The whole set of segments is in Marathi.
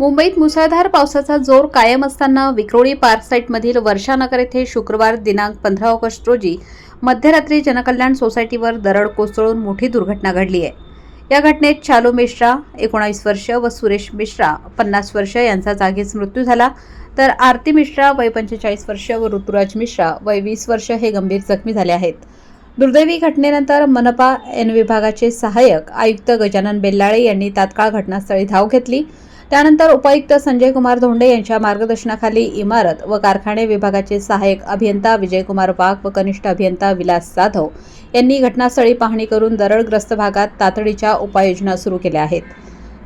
मुंबईत मुसळधार पावसाचा जोर कायम असताना विक्रोळी पार्क साईटमधील वर्षानगर येथे शुक्रवार दिनांक पंधरा ऑगस्ट रोजी मध्यरात्री जनकल्याण सोसायटीवर दरड कोसळून मोठी दुर्घटना घडली आहे. या घटनेत चालू मिश्रा एकोणावीस वर्ष व सुरेश मिश्रा पन्नास वर्ष यांचा जागीच मृत्यू झाला. तर आरती मिश्रा वय पंचेचाळीस वर्ष व ऋतुराज मिश्रा वय वीस वर्ष हे गंभीर जखमी झाले आहेत. दुर्दैवी घटनेनंतर मनपा एन विभागाचे सहाय्यक आयुक्त गजानन बेल्लाळे यांनी तात्काळ घटनास्थळी धाव घेतली. त्यानंतर उपायुक्त संजय कुमार धोंडे यांच्या मार्गदर्शनाखाली इमारत व कारखाने विभागाचे सहाय्यक अभियंता विजयकुमार वाघ व कनिष्ठ अभियंता विलास जाधव यांनी घटनास्थळी पाहणी करून दरडग्रस्त भागात तातडीच्या उपाययोजना सुरू केल्या आहेत.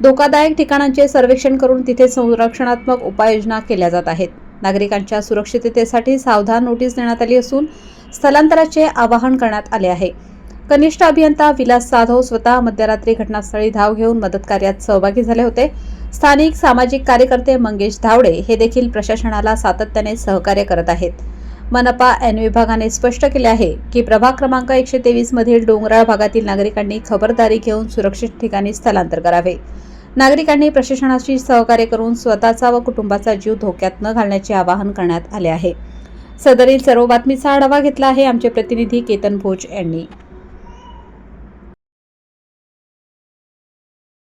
धोकादायक ठिकाणांचे सर्वेक्षण करून तिथे संरक्षणात्मक उपाययोजना केल्या जात आहेत. नागरिकांच्या सुरक्षिततेसाठी सावधान नोटीस देण्यात आली असून स्थलांतराचे आवाहन करण्यात आले आहे. कनिष्ठ अभियंता विलास जाधव स्वतः मध्यरात्री घटनास्थळी धाव घेऊन मदत कार्यात सहभागी झाले होते. स्थानिक सामाजिक कार्यकर्ते मंगेश धावडे हे देखील प्रशासनाला सातत्याने सहकार्य करत आहेत. मनपा एन विभागाने स्पष्ट केले आहे की प्रभाग क्रमांक एकशे तेवीस मधील डोंगराळ भागातील नागरिकांनी खबरदारी घेऊन सुरक्षित ठिकाणी स्थलांतर करावे. नागरिकांनी प्रशासनाशी सहकार्य करून स्वतःचा व कुटुंबाचा जीव धोक्यात न घालण्याचे आवाहन करण्यात आले आहे. सदरील सर्व बातमीचा आढावा घेतला आहे आमचे प्रतिनिधी केतन भोज यांनी.